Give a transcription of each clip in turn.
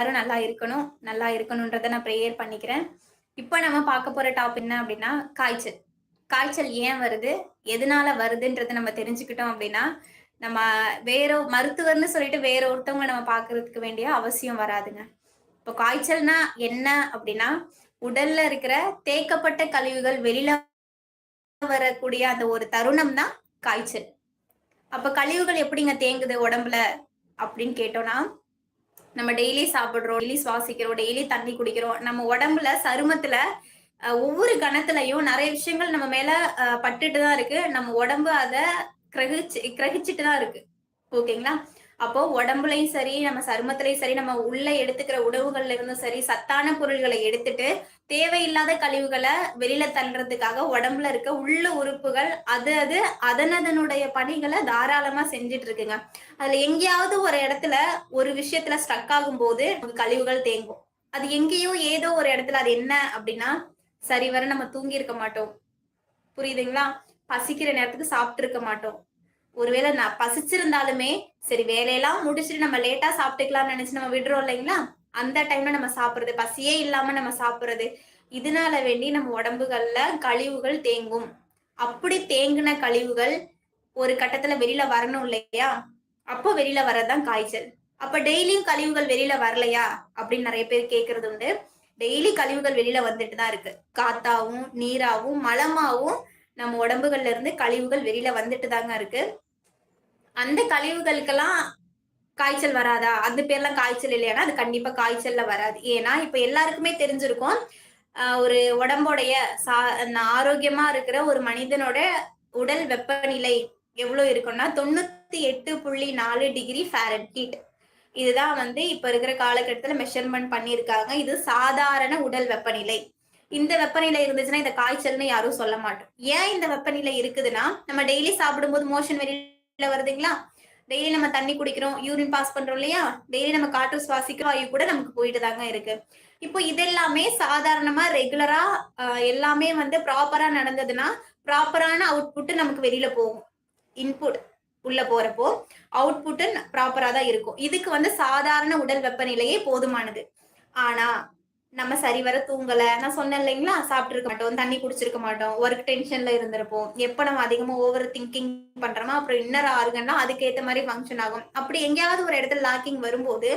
எல்லாரும் நல்லா இருக்கணும் நல்லா இருக்கணும்ன்றத நான் ப்ரேயர் பண்ணிக்கிறேன். இப்போ நம்ம பார்க்க போற டாப் என்ன அப்படின்னா காய்ச்சல். காய்ச்சல் ஏன் வருது? எதனால வருதுன்றதை நம்ம தெரிஞ்சுக்கிட்டோம் அப்படின்னா நம்ம வேற மருத்துவர்னு சொல்லிட்டு வேற ஒருத்தவங்க நம்ம பார்க்கறதுக்கு வேண்டிய அவசியம் வராதுங்க. இப்போ காய்ச்சல்னா என்ன அப்படின்னா உடல்ல இருக்கிற தேக்கப்பட்ட கழிவுகள் வெளியில வரக்கூடிய அந்த ஒரு தருணம் தான் காய்ச்சல். அப்ப கழிவுகள் எப்படிங்க தேங்குது உடம்புல அப்படின்னு கேட்டோம்னா நம்ம டெய்லி சாப்பிடுறோம் டெய்லி சுவாசிக்கிறோம் டெய்லி தண்ணி குடிக்கிறோம். நம்ம உடம்புல சருமத்துல ஒவ்வொரு கணத்துலயும் நிறைய விஷயங்கள் நம்ம மேல பட்டுட்டு தான் இருக்கு. நம்ம உடம்பு அதை கிரகிச்சு கிரகிச்சுட்டு தான் இருக்கு. ஓகேங்களா? அப்போ உடம்புலையும் சரி நம்ம சருமத்திலையும் சரி நம்ம உள்ள எடுத்துக்கிற உணவுகள்ல இருந்தும் சரி சத்தான பொருள்களை எடுத்துட்டு தேவையில்லாத கழிவுகளை வெளியில தள்ளுறதுக்காக உடம்புல இருக்க உள்ள உறுப்புகள் அது அது அதனதனுடைய பணிகளை தாராளமா செஞ்சுட்டு இருக்குங்க அதுல எங்கேயாவது ஒரு இடத்துல ஒரு விஷயத்துல ஸ்ட்ரக் ஆகும் போது கழிவுகள் தேங்கும். அது எங்கேயோ ஏதோ ஒரு இடத்துல அது என்ன அப்படின்னா சரிவர நம்ம தூங்கி இருக்க மாட்டோம். புரியுதுங்களா? பசிக்கிற நேரத்துக்கு சாப்பிட்டு இருக்க மாட்டோம். ஒருவேளை நான் பசிச்சிருந்தாலுமே சரி வேலையெல்லாம் முடிச்சுட்டு நம்ம லேட்டா சாப்பிட்டுக்கலாம்னு நினைச்சு நம்ம விடுறோம் இல்லைங்களா? அந்த டைம்ல நம்ம சாப்பிடுறது பசியே இல்லாம நம்ம சாப்பிடுறது இதனால வேண்டி நம்ம உடம்புகள்ல கழிவுகள் தேங்கும். அப்படி தேங்கின கழிவுகள் ஒரு கட்டத்துல வெளியில வரணும் இல்லையா? அப்போ வெளியில வர்றதுதான் காய்ச்சல். அப்ப டெய்லியும் கழிவுகள் வெளியில வரலையா? அப்படின்னு நிறைய பேர் கேக்குறது உண்டு. டெய்லி கழிவுகள் வெளியில வந்துட்டு தான் இருக்கு. காத்தாவும் நீராவும் மலமாவும் நம்ம உடம்புகள்ல இருந்து கழிவுகள் வெளியில வந்துட்டு தாங்க இருக்கு. அந்த கழிவுகளுக்கெல்லாம் காய்ச்சல் வராதா? அந்த பேர்லாம் காய்ச்சல் இல்லையானா அது கண்டிப்பா காய்ச்சல்ல வராது. ஏன்னா இப்ப எல்லாருக்குமே தெரிஞ்சிருக்கும் ஒரு உடம்போடைய சா ஆரோக்கியமா இருக்கிற ஒரு மனிதனோட உடல் வெப்பநிலை எவ்வளவு இருக்கும்னா தொண்ணூத்தி எட்டு புள்ளி நாலு டிகிரி ஃபேரன்ஹீட். இதுதான் வந்து இப்ப இருக்கிற காலகட்டத்துல மெஷர்மெண்ட் பண்ணியிருக்காங்க. இது சாதாரண உடல் வெப்பநிலை. இந்த வெப்பநிலை இருந்துச்சுன்னா இந்த காய்ச்சல்னு யாரும் சொல்ல மாட்டோம். ஏன் இந்த வெப்பநிலை இருக்குதுன்னா நம்ம டெய்லி சாப்பிடும்போது மோஷன் வெளியில வருதுங்களா? டெய்லி நம்ம தண்ணி குடிக்கிறோம் யூரின் பாஸ் பண்றோம் இல்லையா? டெய்லி நம்ம காற்று சுவாசிக்கிறோம் வாயு கூட நமக்கு போயிட்டு தாங்க இருக்கு. இப்போ இதெல்லாமே சாதாரணமா ரெகுலரா எல்லாமே வந்து ப்ராப்பரா நடந்ததுன்னா ப்ராப்பரான அவுட்புட் நமக்கு வெளியில போகும். இன்புட் உள்ள போறப்போ அவுட்புட் ப்ராப்பரா தான் இருக்கும். இதுக்கு வந்து சாதாரண உடல் வெப்பநிலையே போதுமானது. ஆனா நம்ம சரிவர தூங்கல. நான் சொன்னேன் இல்லைங்களா? சாப்பிட்டு இருக்க மாட்டோம் தண்ணி குடிச்சிருக்க மாட்டோம் ஒர்க் டென்ஷன்ல இருந்திருப்போம். எப்ப நம்ம அதிகமா ஓவர் திங்கிங் பண்றோமோ அப்புறம் இன்னர் ஆர்கன்னா அதுக்கேற்ற மாதிரி ஃபங்க்ஷன் ஆகும். அப்படி எங்கேயாவது ஒரு இடத்துல லாக்கிங் வரும்போது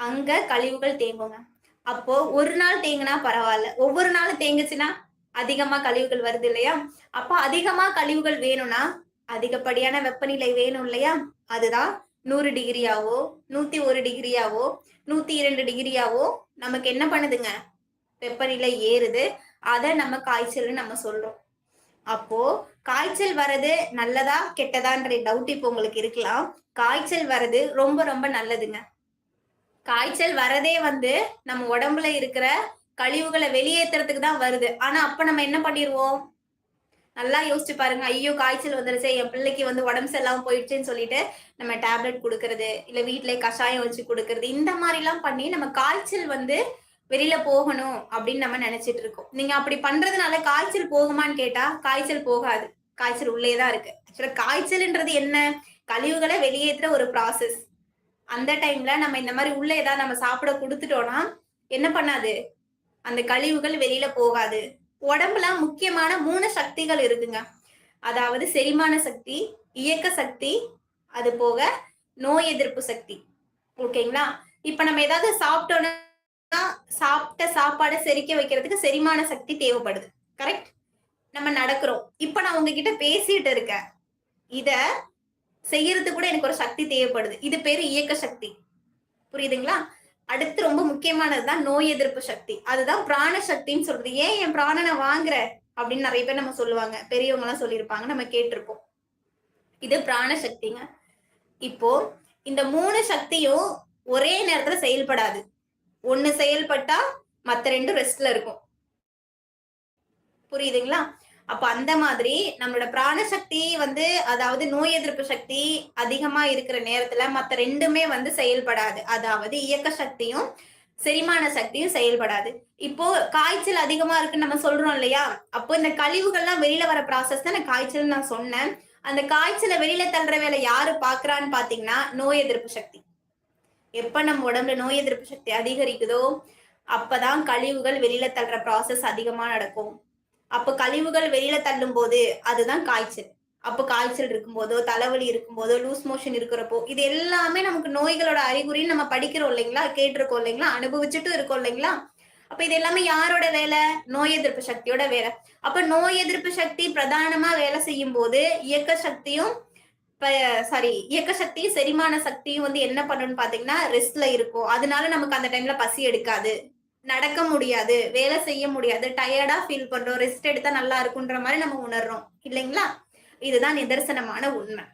அங்க கழிவுகள் தேங்குங்க. அப்போ ஒரு நாள் தேங்கினா பரவாயில்ல. ஒவ்வொரு நாளும் தேங்குச்சுன்னா அதிகமா கழிவுகள் வருது இல்லையா? அப்போ அதிகமா கழிவுகள் வேணும்னா அதிகப்படியான வெப்பநிலை வேணும் இல்லையா? அதுதான் நூறு டிகிரியாவோ நூத்தி ஒரு டிகிரியாவோ நூத்தி இரண்டு டிகிரியாவோ நமக்கு என்ன பண்ணுதுங்க? வெப்பநிலை ஏறுது. அதை நம்ம காய்ச்சல்னு நம்ம சொல்றோம். அப்போ காய்ச்சல் வர்றது நல்லதா கெட்டதான்ற டவுட் இப்போ உங்களுக்கு இருக்கலாம். காய்ச்சல் வர்றது ரொம்ப ரொம்ப நல்லதுங்க. காய்ச்சல் வரதே வந்து நம்ம உடம்புல இருக்கிற கழிவுகளை வெளியேற்றுறதுக்கு தான் வருது. ஆனா அப்ப நம்ம என்ன பண்ணிடுவோம் நல்லா யோசிச்சு பாருங்க. ஐயோ காய்ச்சல் வந்துருச்சு என் பிள்ளைக்கு வந்து உடம்பு சரியில்லாம போயிடுச்சுன்னு சொல்லிட்டு நம்ம டேப்லெட் கொடுக்கறது இல்ல வீட்டுல கஷாயம் வச்சு கொடுக்கறது இந்த மாதிரி எல்லாம் பண்ணி நம்ம காய்ச்சல் வந்து வெளியில போகணும் அப்படின்னு நம்ம நினைச்சிட்டு இருக்கோம். நீங்க அப்படி பண்றதுனால காய்ச்சல் போகுமான்னு கேட்டா காய்ச்சல் போகாது. காய்ச்சல் உள்ளேதான் இருக்கு. ஆக்சுவலா காய்ச்சல்ன்றது என்ன? கழிவுகளை வெளியேற்ற ஒரு ப்ராசஸ் அந்த டைம்ல நம்ம இந்த மாதிரி உள்ள ஏதாவது நம்ம சாப்பிட கொடுத்துட்டோம்னா என்ன பண்ணாது? அந்த கழிவுகள் வெளியில போகாது. உடம்புல முக்கியமான மூணு சக்திகள் இருக்குங்க. அதாவது செரிமான சக்தி இயக்க சக்தி அது போக நோய் எதிர்ப்பு சக்தி. ஓகேங்களா? இப்ப நம்ம ஏதாவது சாப்பிட்டோம்னா சாப்பிட்ட சாப்பாடை செரிக்க வைக்கிறதுக்கு செரிமான சக்தி தேவைப்படுது. கரெக்ட் நம்ம நடக்கிறோம். இப்ப நான் உங்ககிட்ட பேசிட்டு இருக்கேன். இத செய்யறதுக்கு கூட எனக்கு ஒரு சக்தி தேவைப்படுது. இது பேரு இயக்க சக்தி. புரியுதுங்களா? அடுத்து ரொம்ப முக்கியமானது தான் நோய் எதிர்ப்பு சக்தி. அதுதான் பிராண சக்தின்னு சொல்றது. ஏன் என் பிராணனை வாங்குற? அப்படின்னு நிறைய பேர் நம்ம சொல்லுவாங்க. பெரியவங்க எல்லாம் சொல்லியிருப்பாங்க. நம்ம கேட்டிருப்போம். இது பிராண சக்திங்க. இப்போ இந்த மூணு சக்தியும் ஒரே நேரத்துல செயல்படாது. ஒண்ணு செயல்பட்டா மத்த ரெண்டும் ரெஸ்ட்ல இருக்கும். புரியுதுங்களா? அப்ப அந்த மாதிரி நம்மளோட பிராணசக்தி வந்து அதாவது நோய் எதிர்ப்பு சக்தி அதிகமா இருக்கிற நேரத்துல மத்த ரெண்டுமே வந்து செயல்படாது. அதாவது இயக்க சக்தியும் செரிமான சக்தியும் செயல்படாது. இப்போ காய்ச்சல் அதிகமா இருக்குன்னு நம்ம சொல்றோம் இல்லையா? அப்போ இந்த கழிவுகள்லாம் வெளியில வர ப்ராசஸ் தான் நான் காய்ச்சல் நான் சொன்னேன். அந்த காய்ச்சலை வெளியில தள்ளுற வேலை யாரு பாக்குறான்னு பாத்தீங்கன்னா நோய் எதிர்ப்பு சக்தி. எப்ப நம்ம உடம்புல நோய் எதிர்ப்பு சக்தி அதிகரிக்குதோ அப்பதான் கழிவுகள் வெளியில தள்ளுற ப்ராசஸ் அதிகமா நடக்கும். அப்ப கழிவுகள் வெளியில தள்ளும் போது அதுதான் காய்ச்சல். அப்போ காய்ச்சல் இருக்கும்போதோ தலைவலி இருக்கும்போதோ லூஸ் மோஷன் இருக்கிறப்போ இது எல்லாமே நமக்கு நோய்களோட அறிகுறின்னு நம்ம படிக்கிறோம் இல்லைங்களா? கேட்டிருக்கோம் இல்லைங்களா? அனுபவிச்சுட்டும் இருக்கோம் இல்லைங்களா? அப்ப இது எல்லாமே யாரோட வேலை? நோய் எதிர்ப்பு சக்தியோட வேலை. அப்ப நோய் எதிர்ப்பு சக்தி பிரதானமா வேலை செய்யும் போது இயக்க சக்தியும் சாரி இயக்க சக்தியும் செரிமான சக்தியும் வந்து என்ன பண்ணணும்னு பாத்தீங்கன்னா ரெஸ்ட்ல இருக்கும். அதனால நமக்கு அந்த டைம்ல பசி எடுக்காது. நடக்க முடியாது வேலை செய்ய முடியாது டயர்டா ஃபீல் பண்றோம் ரெஸ்ட் எடுத்தா நல்லா இருக்குன்ற மாதிரி நம்ம உணர்றோம் இல்லைங்களா? இதுதான் நிதர்சனமான உண்மை.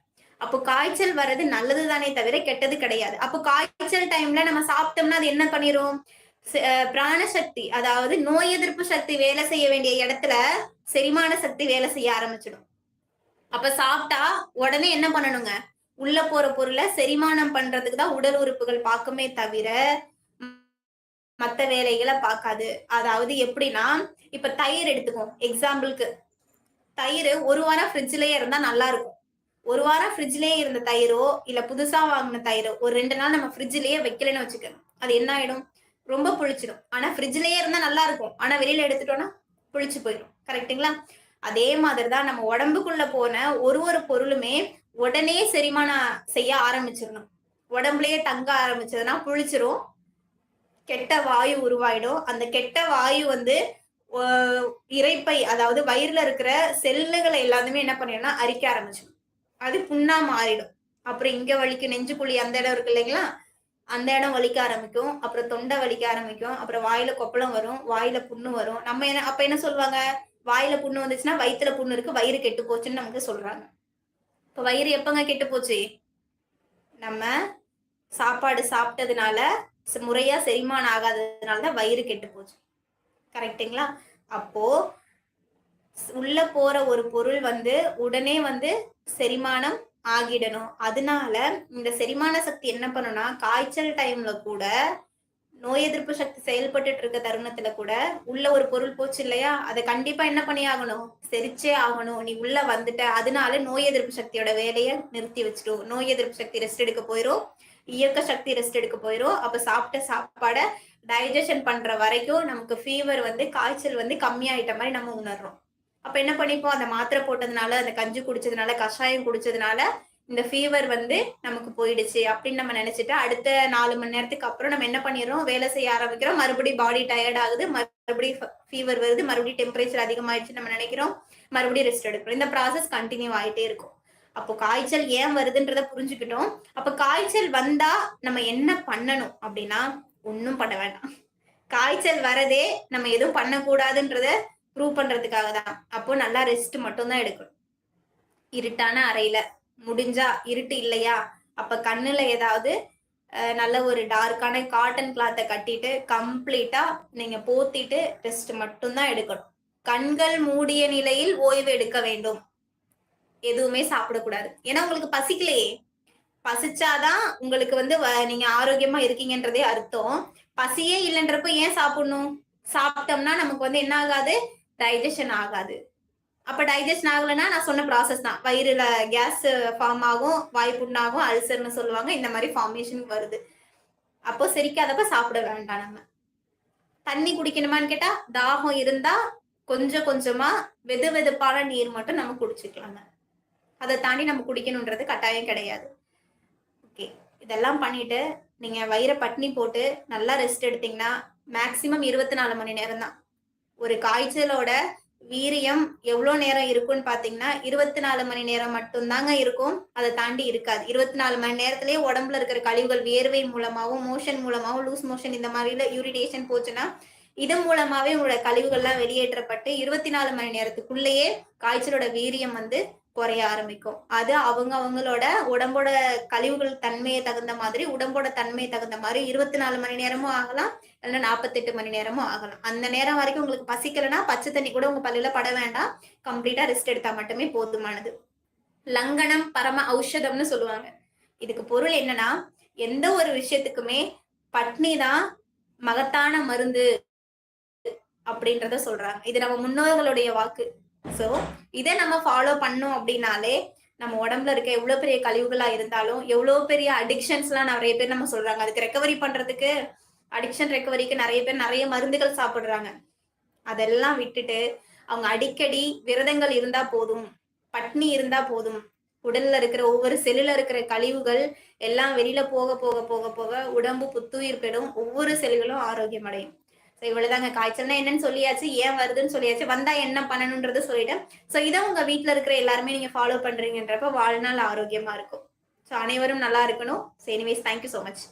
அப்போ காய்ச்சல் வர்றது நல்லது தானே தவிர கெட்டது கிடையாது. அப்போ காய்ச்சல் டைம்ல நம்ம சாப்பிட்டோம்னா அது என்ன பண்ணிரும்? பிராணசக்தி அதாவது நோய் எதிர்ப்பு சக்தி வேலை செய்ய வேண்டிய இடத்துல செரிமான சக்தி வேலை செய்ய ஆரம்பிச்சிடும். அப்ப சாப்பிட்டா உடனே என்ன பண்ணணுங்க? உள்ள போற பொருளை செரிமானம் பண்றதுக்கு தான் உடல் உறுப்புகள் பார்க்குமே தவிர மற்ற வேலைகளை பார்க்காது. அதாவது எப்படின்னா இப்ப தயிர் எடுத்துக்கோம் எக்ஸாம்பிளுக்கு தயிர் ஒரு வாரம் ஃப்ரிட்ஜ்லயே இருந்தா நல்லா இருக்கும். ஒரு வாரம் ஃப்ரிட்ஜ்லயே இருந்த தயிரோ இல்ல புதுசா வாங்கின தயிரோ ஒரு ரெண்டு நாள் நம்ம ஃப்ரிட்ஜ்லயே வைக்கலன்னு வச்சுக்கணும். அது என்ன ஆயிடும்? ரொம்ப புளிச்சிடும். ஆனா ஃப்ரிட்ஜ்லயே இருந்தா நல்லா இருக்கும். ஆனா வெளியில எடுத்துட்டோம்னா புளிச்சு போயிடும். கரெக்டுங்களா அதே மாதிரிதான் நம்ம உடம்புக்குள்ள போன ஒரு ஒரு பொருளுமே உடனே செரிமானம் செய்ய ஆரம்பிச்சிடணும். உடம்புலயே தங்க ஆரம்பிச்சதுன்னா புளிச்சிரும். கெட்ட வாயு உருவாயிடும். அந்த கெட்ட வாயு வந்து இறைப்பை அதாவது வயிறுல இருக்கிற செல்லுகளை எல்லாத்தையுமே என்ன பண்ணிடும்னா அரிக்க ஆரம்பிச்சிடும். அது புண்ணா மாறிடும். அப்புறம் இங்க வலிக்கு நெஞ்சுக்குழி அந்த இடம் இருக்கு இல்லைங்களா? அந்த இடம் வலிக்க ஆரம்பிக்கும். அப்புறம் தொண்டை வலிக்க ஆரம்பிக்கும். அப்புறம் வாயில கொப்பளம் வரும் வாயில புண்ணு வரும். நம்ம என்ன அப்ப என்ன சொல்லுவாங்க? வாயில புண்ணு வந்துச்சுன்னா வயிற்றுல புண்ணு இருக்கு வயிறு கெட்டு போச்சுன்னு நமக்கு சொல்றாங்க. இப்ப வயிறு எப்பங்க கெட்டு போச்சு? நம்ம சாப்பாடு சாப்பிட்டதுனால முறையா செரிமானம் ஆகாததுனால தான் வயிறு கெட்டு போச்சு. கரெக்டுங்களா அப்போ உள்ள போற ஒரு பொருள் வந்து உடனே வந்து செரிமானம் ஆகிடணும். அதனால இந்த செரிமான சக்தி என்ன பண்ணும்னா காய்ச்சல் டைம்ல கூட நோய் எதிர்ப்பு சக்தி செயல்பட்டு இருக்க தருணத்துல கூட உள்ள ஒரு பொருள் போச்சு இல்லையா? அதை கண்டிப்பா என்ன பண்ணி ஆகணும்? செரிச்சே ஆகணும். நீ உள்ள வந்துட்ட அதனால நோய் எதிர்ப்பு சக்தியோட வேலையை நிறுத்தி வச்சிடும் நோய் எதிர்ப்பு சக்தி ரெஸ்ட் எடுக்க போயிரும். இயக்க சக்தி ரெஸ்ட் எடுக்க போயிடும் அப்ப சாப்பிட்ட சாப்பாடை டைஜஷன் பண்ற வரைக்கும் நமக்கு ஃபீவர் வந்து காய்ச்சல் வந்து கம்மியாயிட்ட மாதிரி நம்ம உணர்றோம். அப்ப என்ன பண்ணிப்போம்? அந்த மாத்திரை போட்டதுனால அந்த கஞ்சி குடிச்சதுனால கஷாயம் குடிச்சதுனால இந்த ஃபீவர் வந்து நமக்கு போயிடுச்சு அப்படின்னு நம்ம நினைச்சிட்டு அடுத்த நாலு மணி நேரத்துக்கு அப்புறம் நம்ம என்ன பண்ணிடுறோம்? வேலை செய்ய ஆரம்பிக்கிறோம். மறுபடியும் பாடி டயர்ட் ஆகுது. மறுபடியும் ஃபீவர் வருது. மறுபடியும் டெம்பரேச்சர் அதிகமாயிடுச்சு நம்ம நினைக்கிறோம். மறுபடியும் ரெஸ்ட் எடுக்கிறோம். இந்த ப்ராசஸ் கண்டினியூ ஆகிட்டே இருக்கும். அப்போ காய்ச்சல் ஏன் வருதுன்றத புரிஞ்சுக்கிட்டோம். அப்ப காய்ச்சல் வந்தா நம்ம என்ன பண்ணணும் அப்படின்னா ஒன்றும் பண்ண வேண்டாம். காய்ச்சல் வரதே நம்ம எதுவும் பண்ணக்கூடாதுன்றத ப்ரூவ் பண்றதுக்காக தான். அப்போ நல்லா ரெஸ்ட் மட்டும் தான் எடுக்கணும். இருட்டான அறையில. முடிஞ்சா இருட்டு இல்லையா? அப்ப கண்ணுல ஏதாவது நல்ல ஒரு டார்க்கான காட்டன் கிளாத்தை கட்டிட்டு கம்ப்ளீட்டா நீங்க போத்திட்டு ரெஸ்ட் மட்டும்தான் எடுக்கணும். கண்கள் மூடிய நிலையில் ஓய்வு எடுக்க வேண்டும். எதுவுமே சாப்பிடக்கூடாது. ஏன்னா உங்களுக்கு பசிக்கலையே. பசிச்சாதான் உங்களுக்கு வந்து நீங்க ஆரோக்கியமா இருக்கீங்கன்றதே அர்த்தம். பசியே இல்லைன்றப்ப ஏன் சாப்பிடணும்? சாப்பிட்டோம்னா நமக்கு வந்து என்ன ஆகாது? டைஜஷன் ஆகாது. அப்ப டைஜஷன் ஆகலைன்னா நான் சொன்ன ப்ராசஸ் தான். வயிறுல கேஸ் ஃபார்ம் ஆகும் வாய் புண்ணாகும் அல்சர்னு சொல்லுவாங்க. இந்த மாதிரி ஃபார்மேஷன் வருது. அப்போ செரிக்காதப்ப சாப்பிட வேண்டாம் நம்ம. தண்ணி குடிக்கணுமான்னு கேட்டா தாகம் இருந்தா கொஞ்சம் கொஞ்சமா வெது வெதுப்பான நீர் மட்டும் நம்ம குடிச்சுக்கலாங்க அதை தாண்டி நம்ம குடிக்கணுன்றது கட்டாயம் கிடையாது. ஓகே இதெல்லாம் பண்ணிட்டு நீங்க வயிற பட்னி போட்டு நல்லா ரெஸ்ட் எடுத்தீங்கன்னா மேக்சிமம் இருபத்தி நாலு மணி நேரம் தான். ஒரு காய்ச்சலோட வீரியம் எவ்வளோ நேரம் இருக்கும்னு பாத்தீங்கன்னா இருபத்தி நாலு மணி நேரம் மட்டும்தாங்க இருக்கும். அதை தாண்டி இருக்காது. இருபத்தி நாலு மணி நேரத்திலேயே உடம்புல இருக்கிற கழிவுகள் வேர்வை மூலமாகவும் மோஷன் மூலமாகவும் லூஸ் மோஷன் இந்த மாதிரில யூரிடேஷன் போச்சுன்னா இது மூலமாவே உங்களோட கழிவுகள்லாம் வெளியேற்றப்பட்டு இருபத்தி நாலு மணி நேரத்துக்குள்ளேயே காய்ச்சலோட வீரியம் வந்து குறைய ஆரம்பிக்கும். அது அவங்க அவங்களோட உடம்போட கழிவுகள் தன்மையை தகுந்த மாதிரி உடம்போட தன்மையை தகுந்த மாதிரி இருபத்தி நாலு மணி நேரமும் ஆகலாம் இல்லைன்னா நாற்பத்தெட்டு மணி நேரமும் ஆகலாம். அந்த நேரம் வரைக்கும் உங்களுக்கு பசிக்கலைன்னா பச்சை தண்ணி கூட உங்க பள்ளியில பட வேண்டாம். கம்ப்ளீட்டா ரெஸ்ட் எடுத்தா மட்டுமே போதுமானது. லங்கனம் பரம ஔஷதம்னு சொல்லுவாங்க. இதுக்கு பொருள் என்னன்னா எந்த ஒரு விஷயத்துக்குமே பட்னி தான் மகத்தான மருந்து அப்படின்றத சொல்றாங்க. இது நம்ம முன்னோர்களுடைய வாக்கு. ஸோ இதை நம்ம ஃபாலோ பண்ணோம் அப்படின்னாலே நம்ம உடம்புல இருக்க எவ்வளோ பெரிய கழிவுகளா இருந்தாலும் எவ்வளோ பெரிய அடிக்ஷன்ஸ்லாம் நிறைய பேர் நம்ம சொல்றாங்க. அதுக்கு ரெக்கவரி பண்றதுக்கு அடிக்ஷன் ரெக்கவரிக்கு நிறைய பேர் நிறைய மருந்துகள் சாப்பிடுறாங்க. அதெல்லாம் விட்டுட்டு அவங்க அடிக்கடி விரதங்கள் இருந்தா போதும் பட்னி இருந்தா போதும் உடல்ல இருக்கிற ஒவ்வொரு செல்லுல இருக்கிற கழிவுகள் எல்லாம் வெளியில போக போக போக போக உடம்பு புத்துயிர் பெறும். ஒவ்வொரு செல்களும் ஆரோக்கியம் அடையும் ஸோ இவ்வளவுதாங்க காய்ச்சல்னா என்னன்னு சொல்லியாச்சு ஏன் வருதுன்னு சொல்லியாச்சு வந்தா என்ன பண்ணணுன்றதை சொல்லிட்டேன் ஸோ இதை உங்க வீட்டில் இருக்கிற எல்லாருமே நீங்க ஃபாலோ பண்றீங்கன்றப்ப வாழ்நாள் ஆரோக்கியமா இருக்கும். ஸோ அனைவரும் நல்லா இருக்கணும். So anyways thank you so much